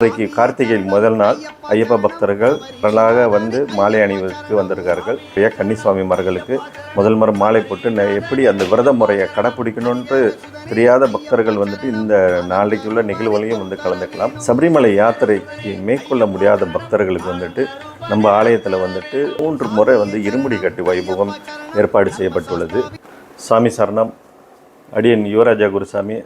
இன்றைக்கு கார்த்திகை முதல் நாள். ஐயப்ப பக்தர்கள் திரளாக வந்து மாலை அணிவதற்கு வந்திருக்கார்கள். ஐயா கன்னிசுவாமி மார்களுக்கு முதல் முறை மாலை போட்டு எப்படி அந்த விரத முறையை கடைப்பிடிக்கணும்ன்ட்டு தெரியாத பக்தர்கள் வந்துட்டு இந்த நாளைக்குள்ள நிகழ்வுகளையும் வந்து கலந்துக்கலாம். சபரிமலை யாத்திரைக்கு மேற்கொள்ள முடியாத பக்தர்களுக்கு வந்துட்டு நம்ம ஆலயத்தில் வந்துட்டு மூன்று முறை வந்து இருமுடி கட்டு வைபவம் ஏற்பாடு செய்யப்பட்டுள்ளது. சாமி சரணம். அடியன் யுவராஜா குருசாமி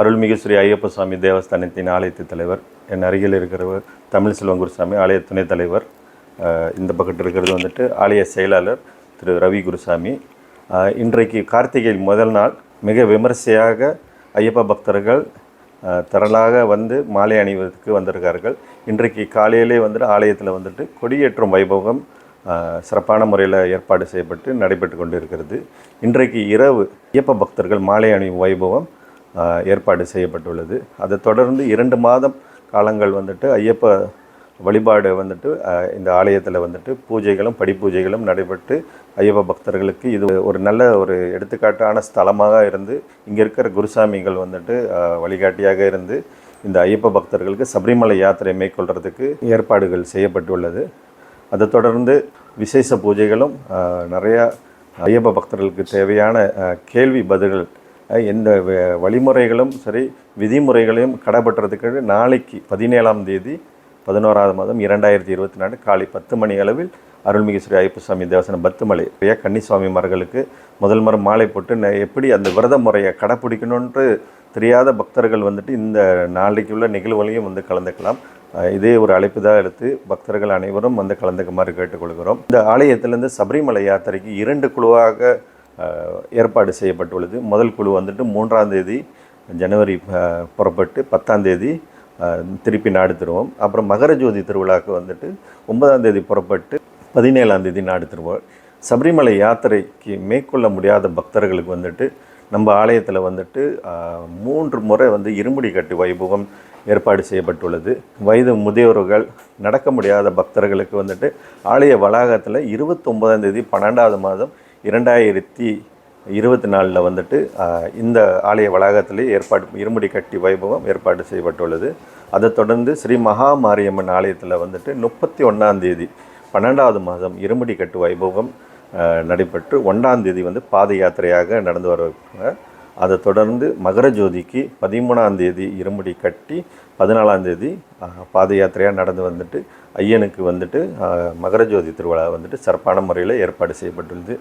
அருள்மிகு ஸ்ரீ ஐயப்ப சுவாமி தேவஸ்தானத்தின் ஆலயத்து தலைவர். என் அருகில் இருக்கிறவர் தமிழ் செல்வம் குருசாமி ஆலய துணைத் தலைவர். இந்த பக்கத்தில் இருக்கிறது வந்துட்டு ஆலய செயலாளர் திரு ரவி குருசாமி. இன்றைக்கு கார்த்திகை முதல் நாள். மிக விமரிசையாக ஐயப்ப பக்தர்கள் திரளாக வந்து மாலை அணிவதற்கு வந்திருக்கார்கள். இன்றைக்கு காலையிலே வந்துட்டு ஆலயத்தில் வந்துட்டு கொடியேற்றும் வைபவம் சிறப்பான முறையில் ஏற்பாடு செய்யப்பட்டு நடைபெற்று கொண்டு இருக்கிறது இன்றைக்கு இரவு ஐயப்ப பக்தர்கள் மாலை அணியும் வைபவம் ஏற்பாடு செய்யப்பட்டுள்ளது. அதை தொடர்ந்து இரண்டு மாதம் காலங்கள் வந்துட்டு ஐயப்ப வழிபாடு வந்துட்டு இந்த ஆலயத்தில் வந்துட்டு பூஜைகளும் படிப்பூஜைகளும் நடைபெற்று ஐயப்ப பக்தர்களுக்கு இது ஒரு நல்ல ஒரு எடுத்துக்காட்டான ஸ்தலமாக இருந்து இங்கே இருக்கிற குருசாமிகள் வந்துட்டு வழிகாட்டியாக இருந்து இந்த ஐயப்ப பக்தர்களுக்கு சபரிமலை யாத்திரை மேற்கொள்கிறதுக்கு ஏற்பாடுகள் செய்யப்பட்டுள்ளது. அதை தொடர்ந்து விசேஷ பூஜைகளும் நிறையா ஐயப்ப பக்தர்களுக்கு தேவையான கேள்வி பதில்கள் எந்த வ- வழிமுறைகளும் சரி விதிமுறைகளையும் கடைபற்றுறதுக்கு நாளைக்கு பதினேழாம் தேதி பதினோராவது மாதம் இரண்டாயிரத்தி இருபத்தி நாலு காலை பத்து மணி அளவில் அருள்மிகு ஸ்ரீ ஐயப்பசாமி தேவசனம் பத்துமலை ஐயா கன்னிசுவாமி மர்களுக்கு முதல் முறை மாலை போட்டு எப்படி அந்த விரத முறையை கடைப்பிடிக்கணுன்ட்டு தெரியாத பக்தர்கள் வந்துட்டு இந்த நாளைக்கு உள்ள நிகழ்வுகளையும் வந்து கலந்துக்கலாம். இதே ஒரு அழைப்பு தான் எடுத்து பக்தர்கள் அனைவரும் வந்து கலந்துக்குமாறு கேட்டுக்கொள்கிறோம். இந்த ஆலயத்திலிருந்து சபரிமலை யாத்திரைக்கு இரண்டு குழுவாக ஏற்பாடு செய்யப்பட்டுள்ளது. முதல் குழு வந்துட்டு மூன்றாம் தேதி ஜனவரி புறப்பட்டு பத்தாம் தேதி திருப்பி நாடு திருவோம் அப்புறம் மகர ஜோதி திருவிழாவுக்கு வந்துட்டு ஒன்பதாம் தேதி புறப்பட்டு பதினேழாம் தேதி நாடு திருவோம் சபரிமலை யாத்திரைக்கு மேற்கொள்ள முடியாத பக்தர்களுக்கு வந்துட்டு நம்ம ஆலயத்தில் வந்துட்டு மூன்று முறை வந்து இருமுடி கட்டு வைபவம் ஏற்பாடு செய்யப்பட்டுள்ளது. வயது முதியோர்கள் நடக்க முடியாத பக்தர்களுக்கு வந்துட்டு ஆலய வளாகத்தில் இருபத்தொன்பதாம் தேதி பன்னெண்டாவது மாதம் இரண்டாயிரத்தி இருபத்தி நாலில் வந்துட்டு இந்த ஆலய வளாகத்திலே ஏற்பாடு இருமுடி கட்டி வைபவம் ஏற்பாடு செய்யப்பட்டுள்ளது. அதைத் தொடர்ந்து ஸ்ரீ மகா மாரியம்மன் ஆலயத்தில் வந்துட்டு முப்பத்தி ஒன்றாம் தேதி பன்னெண்டாவது மாதம் இருமுடி கட்டு வைபவம் நடைபெற்று ஒன்றாம் தேதி வந்து பாத யாத்திரையாக நடந்து வருவாங்க. அதை தொடர்ந்து மகர ஜோதிக்கு பதிமூணாம் தேதி இருமுடி கட்டி பதினாலாம் தேதி பாத யாத்திரையாக நடந்து வந்துட்டு ஐயனுக்கு வந்துட்டு மகர ஜோதி திருவிழா வந்துட்டு சிறப்பான முறையில் ஏற்பாடு செய்யப்பட்டுள்ளது.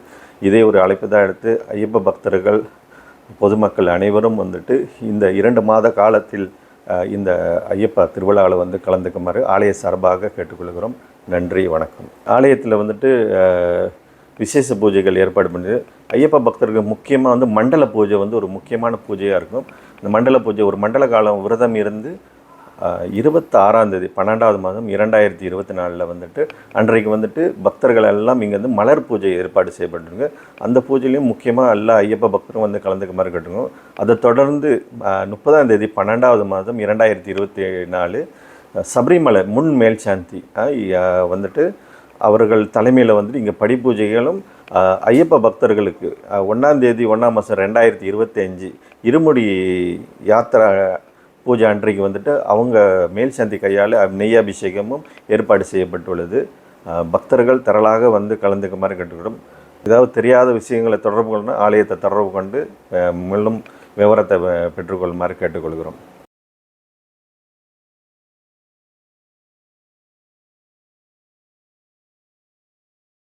இதே ஒரு அழைப்பு தான் எடுத்து ஐயப்ப பக்தர்கள் பொதுமக்கள் அனைவரும் வந்துட்டு இந்த இரண்டு மாத காலத்தில் இந்த ஐயப்ப திருவிழாவில் வந்து கலந்துக்குமாறு ஆலய சார்பாக கேட்டுக்கொள்கிறோம். நன்றி வணக்கம். ஆலயத்தில் வந்துட்டு விசேஷ பூஜைகள் ஏற்பாடு பண்ணி ஐயப்ப பக்தர்கள் முக்கியமாக வந்து மண்டல பூஜை வந்து ஒரு முக்கியமான பூஜையாக இருக்கும். இந்த மண்டல பூஜை ஒரு மண்டல காலம் விரதம் இருந்து இருபத்தி ஆறாம் தேதி பன்னெண்டாவது மாதம் இரண்டாயிரத்தி இருபத்தி நாலில் வந்துட்டு அன்றைக்கு வந்துட்டு பக்தர்கள் எல்லாம் இங்கே வந்து மலர் பூஜை ஏற்பாடு செய்யப்பட்டிருக்கு. அந்த பூஜையிலையும் முக்கியமாக எல்லா ஐயப்ப பக்தரும் வந்து கலந்துக்க மாதிரி கட்டுங்க அதை தொடர்ந்து முப்பதாம் தேதி பன்னெண்டாவது மாதம் இரண்டாயிரத்தி இருபத்தி நாலு சபரிமலை முன் மேல் சாந்தி வந்துட்டு அவர்கள் தலைமையில் வந்துட்டு இங்கே படிப்பூஜைகளும் ஐயப்ப பக்தர்களுக்கு ஒன்றாம் தேதி ஒன்றாம் மாதம் ரெண்டாயிரத்தி இருபத்தஞ்சி இருமுடி யாத்திரா பூஜை அன்றைக்கு வந்துட்டு அவங்க மேல் சாந்தி கையால் நெய்யாபிஷேகமும் ஏற்பாடு செய்யப்பட்டுள்ளது. பக்தர்கள் திரளாக வந்து கலந்துக்குமாறு கேட்டுக்கிடும் ஏதாவது தெரியாத விஷயங்களை தொடர்பு கொள்ளணும் ஆலயத்தை தொடர்பு கொண்டு மேலும் விவரத்தை பெற்றுக்கொள்ளுமாறு கேட்டுக்கொள்கிறோம்.